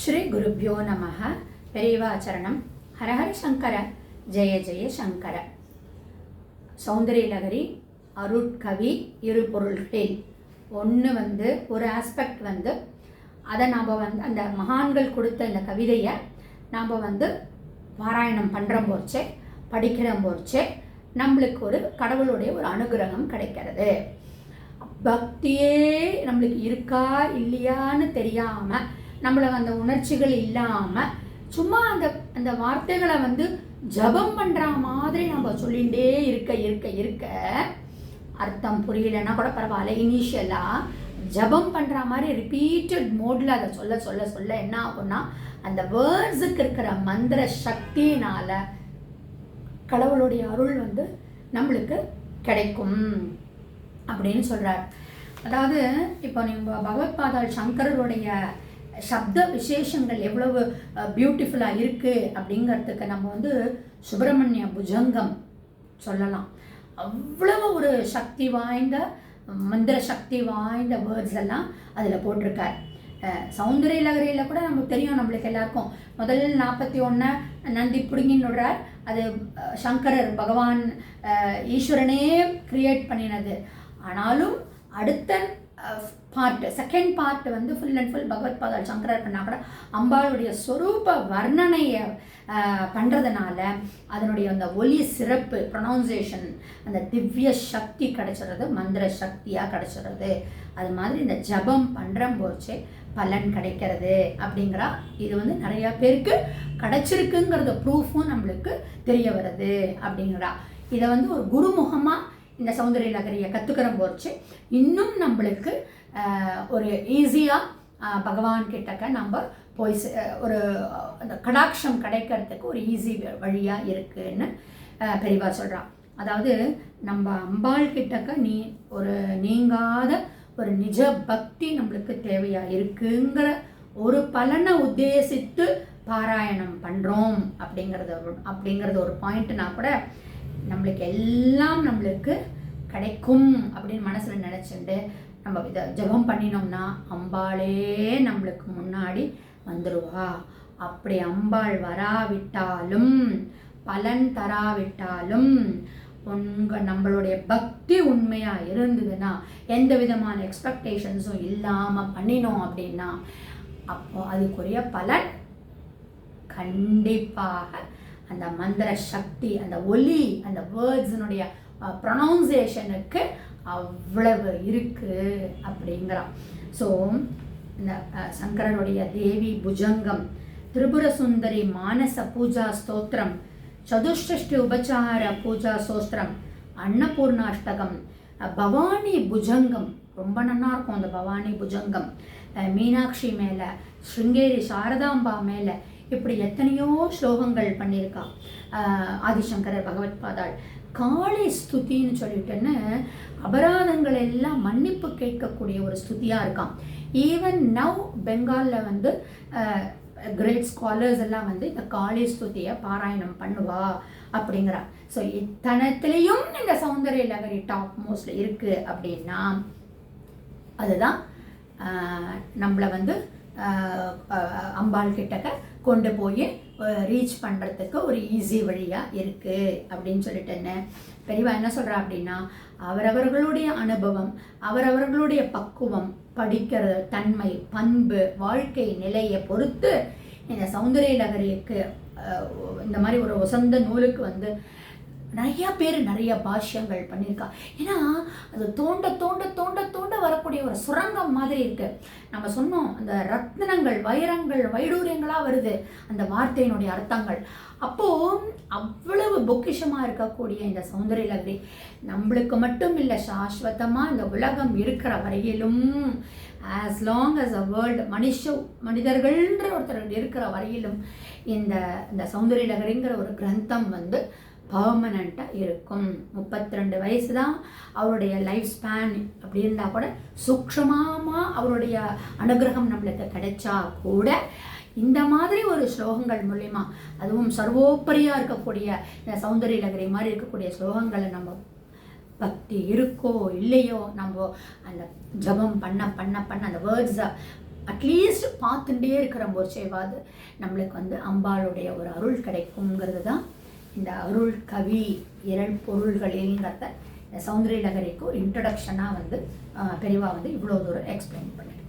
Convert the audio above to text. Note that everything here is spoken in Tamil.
ஸ்ரீ குருப்பியோ நமக பெரியவாச்சரணம் ஹரஹர சங்கர. ஜெய ஜெய சங்கர. சௌந்தரியலகரி அருட்கவி இரு பொருள்களில் ஒன்று வந்து ஒரு ஆஸ்பெக்ட் வந்து அதை நாம் வந்து அந்த மகான்கள் கொடுத்த இந்த கவிதையை நாம் வந்து பாராயணம் பண்ணுற போச்சே படிக்கிற போச்சே நம்மளுக்கு ஒரு கடவுளுடைய ஒரு அனுகிரகம் கிடைக்கிறது. பக்தியே நம்மளுக்கு இருக்கா இல்லையான்னு தெரியாமல் நம்மளை அந்த உணர்ச்சிகள் இல்லாமல் சும்மா அந்த அந்த வார்த்தைகளை வந்து ஜபம் பண்ணுற மாதிரி நம்ம சொல்லிகிட்டே இருக்க இருக்க இருக்க அர்த்தம் புரியலன்னா கூட பரவாயில்ல. இனிஷியலாக ஜபம் பண்ணுற மாதிரி ரிப்பீட்டட் மோடில் அதை சொல்ல சொல்ல சொல்ல என்ன ஆகும்னா அந்த வேர்ட்ஸுக்கு இருக்கிற மந்திர சக்தியினால் கடவுளுடைய அருள் வந்து நம்மளுக்கு கிடைக்கும் அப்படின்னு சொல்கிறார் அதாவது இப்போ நீங்கள் பகவத்பாதால் சங்கரருடைய சப்த விசேஷங்கள் எவ்வளவு பியூட்டிஃபுல்லாக இருக்குது அப்படிங்கிறதுக்கு நம்ம வந்து சுப்பிரமணிய புஜங்கம் சொல்லலாம். அவ்வளவு ஒரு சக்தி வாய்ந்த மந்திர சக்தி வாய்ந்த வேர்ட்ஸ் எல்லாம் அதில் போட்டிருக்கார். சௌந்தரிய லகரியில் கூட நமக்கு தெரியும் நம்மளுக்கு எல்லாருக்கும். முதல்ல நாற்பத்தி ஒன்று நந்தி பிடுங்கின்னுடுறார் அது சங்கரர் பகவான் ஈஸ்வரனே கிரியேட் பண்ணினது. ஆனாலும் அடுத்த பார்ட் செகண்ட் பார்ட் வந்து ஃபுல் அண்ட் ஃபுல் பகவத் பாதால் சங்கரர் பண்ணால் கூட அம்பாளுடைய ஸ்வரூப வர்ணனையை பண்ணுறதுனால அதனுடைய அந்த ஒலி சிறப்பு ப்ரொனவுன்சேஷன் அந்த திவ்ய சக்தி கிடச்சிடுறது மந்திர சக்தியாக கிடைச்சிடுறது. அது மாதிரி இந்த ஜபம் பண்ணுற போச்சே பலன் கிடைக்கிறது அப்படிங்கிறா இது வந்து நிறையா பேருக்கு கிடச்சிருக்குங்கிறத ப்ரூஃபும் நம்மளுக்கு தெரிய வருது அப்படிங்கிறா. இதை வந்து ஒரு குருமுகமாக இந்த சௌந்தரிய நகரியை கற்றுக்கிற போச்சு. இன்னும் நம்மளுக்கு ஒரு ஈஸியாக பகவான் கிட்டக்க நம்ம போய் ஒரு அந்த கடாட்சம் கிடைக்கிறதுக்கு ஒரு ஈஸி வழியாக இருக்குன்னு பெரியவா சொல்கிறான் அதாவது நம்ம அம்பாள் கிட்டக்க நீ ஒரு நீங்காத ஒரு நிஜ பக்தி நம்மளுக்கு தேவையாக இருக்குங்கிற ஒரு பலனை உத்தேசித்து பாராயணம் பண்ணுறோம் அப்படிங்கிறத அப்படிங்கிறது ஒரு பாயிண்ட்னா கூட நம்மளுக்கு எல்லாம் நம்மளுக்கு கிடைக்கும் அப்படின்னு மனசில் நினச்சிட்டு நம்ம இதை ஜபம் பண்ணினோம்னா அம்பாளே நம்மளுக்கு முன்னாடி வந்துடுவா அப்படி அம்பாள் வராவிட்டாலும் பலன் தராவிட்டாலும் உங்கள் நம்மளுடைய பக்தி உண்மையாக இருந்ததுன்னா எந்த விதமான எக்ஸ்பெக்டேஷன்ஸும் இல்லாமல் பண்ணினோம் அப்படின்னா அப்போ அதுக்குரிய பலன் கண்டிப்பாக அந்த மந்திர சக்தி அந்த ஒலி அந்த வேர்ட்ஸினுடைய ப்ரொனவுன்சேஷனுக்கு அவ்வளவு இருக்குது அப்படிங்கிறான். ஸோ இந்த சங்கரனுடைய தேவி புஜங்கம் திரிபுர சுந்தரி மானச பூஜா ஸ்தோத்திரம் சதுஷ்டி உபச்சார பூஜா சோஸ்திரம் அன்னபூர்ணாஷ்டகம் பவானி புஜங்கம். ரொம்ப நல்லா இருக்கும் அந்த பவானி புஜங்கம். மீனாட்சி மேலே ஸ்ருங்கேரி சாரதாம்பா மேலே இப்படி எத்தனையோ ஸ்லோகங்கள் பண்ணியிருக்கா. ஆதிசங்கரர் பகவத் பாதாள் ஸ்துதின்னு சொல்லிட்டுன்னு அபராதங்கள் எல்லாம் மன்னிப்பு கேட்கக்கூடிய ஒரு ஸ்துதியாக இருக்கான். ஈவன் நவ் பெங்காலில் வந்து கிரேட் ஸ்காலர்ஸ் எல்லாம் வந்து இந்த காளி ஸ்துதியை பாராயணம் பண்ணுவா அப்படிங்கிறா ஸோ இத்தனத்திலையும் இந்த சௌந்தரிய லகரி டாப் மோஸ்ட்ல இருக்குது அப்படின்னா அதுதான் நம்மளை வந்து அம்பாள் கிட்டக்க கொண்டு போய் ரீச் பண்ணுறதுக்கு ஒரு ஈஸி வழியாக இருக்குது அப்படின்னு சொல்லிட்டு என்ன? பெரியவா என்ன சொல்கிறா அப்படின்னா அவரவர்களுடைய அனுபவம் அவரவர்களுடைய பக்குவம் படிக்கிற தன்மை பண்பு வாழ்க்கை நிலையை பொறுத்து இந்த சௌந்தரிய நகரிக்கு இந்த மாதிரி ஒரு உசந்த நூலுக்கு வந்து நிறையா பேர் நிறைய பாஷ்யங்கள் பண்ணியிருக்கா. ஏன்னா அது தோண்ட தோண்ட தோண்ட தோண்ட வரக்கூடிய ஒரு சுரங்கம் மாதிரி இருக்கு. நம்ம சொன்னோம் அந்த ரத்னங்கள் வைரங்கள் வைடூரியங்களாக வருது. அந்த வார்த்தையினுடைய அர்த்தங்கள். அப்போது அவ்வளவு பொக்கிஷமாக இருக்கக்கூடிய இந்த சௌந்தரிய லகரி நம்மளுக்கு மட்டும் இல்லை சாஸ்வதமாக இந்த உலகம் இருக்கிற வரையிலும் as long as a world மனுஷ மனிதர்கள்ன்ற ஒருத்தர் இருக்கிற வரையிலும் இந்த இந்த சௌந்தரிய லகரிங்கிற ஒரு கிரந்தம் வந்து பர்மனண்ட்டாக இருக்கும். முப்பத்தி ரெண்டு வயசு தான் அவருடைய லைஃப் ஸ்பேன் அப்படி இருந்தால் கூட சூக்ஷமாக அவருடைய அனுகிரகம் நம்மளுக்கு கிடைச்சா கூட இந்த மாதிரி ஒரு ஸ்லோகங்கள் மூலிமா அதுவும் சர்வோப்பரியாக இருக்கக்கூடிய இந்த சௌந்தரிய நகரி மாதிரி இருக்கக்கூடிய ஸ்லோகங்களை நம்ம பக்தி இருக்கோ இல்லையோ நம்ம அந்த ஜபம் பண்ண பண்ண பண்ண அந்த வேர்ட்ஸை அட்லீஸ்ட் பார்த்துட்டே இருக்கிற போச்சேவாது நம்மளுக்கு வந்து அம்பாளுடைய ஒரு அருள் கிடைக்குங்கிறது தான் இந்த அருள் கவி இரள் பொருள்களில்ங்கிறத சௌந்தரிய நகரிக்கு இன்ட்ரடக்ஷனாக வந்து பெரியவா வந்து இவ்வளோ தூரம் எக்ஸ்பிளைன் பண்ணியிருக்காங்க